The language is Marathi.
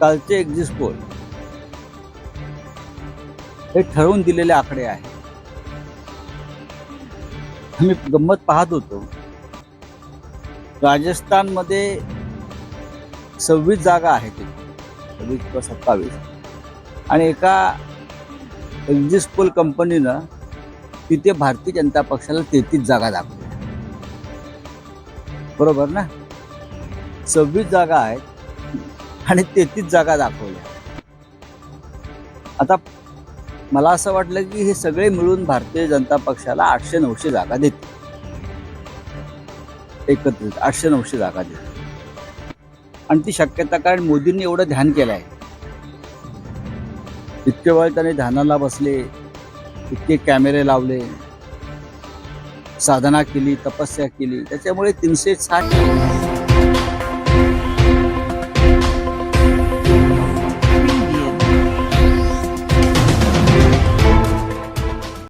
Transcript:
कालचे एक्झिस्ट पोल हे ठरवून दिलेले आकडे आहे मी गंमत पाहत होतो. राजस्थानमध्ये सव्वीस जागा आहेत सव्वीस किंवा सत्तावीस. आणि एका एक्झिस्ट पोल कंपनीनं तिथे भारतीय जनता पक्षाला तेहतीस जागा दाखवल्या. बरोबर ना? सव्वीस जागा आहेत. आणि तेहतीस जागा दाखवल्या आता मला असं वाटलं की हे सगळे मिळून भारतीय जनता पक्षाला आठशे नऊशे जागा देते एकत्रित आठशे नऊशे जागा देते आणि ती शक्यता कारण मोदींनी एवढं ध्यान केलं आहे. इतके वेळ त्याने ध्यानाला बसले इतके कॅमेरे लावले साधना केली तपस्या केली त्याच्यामुळे तीनशे साठ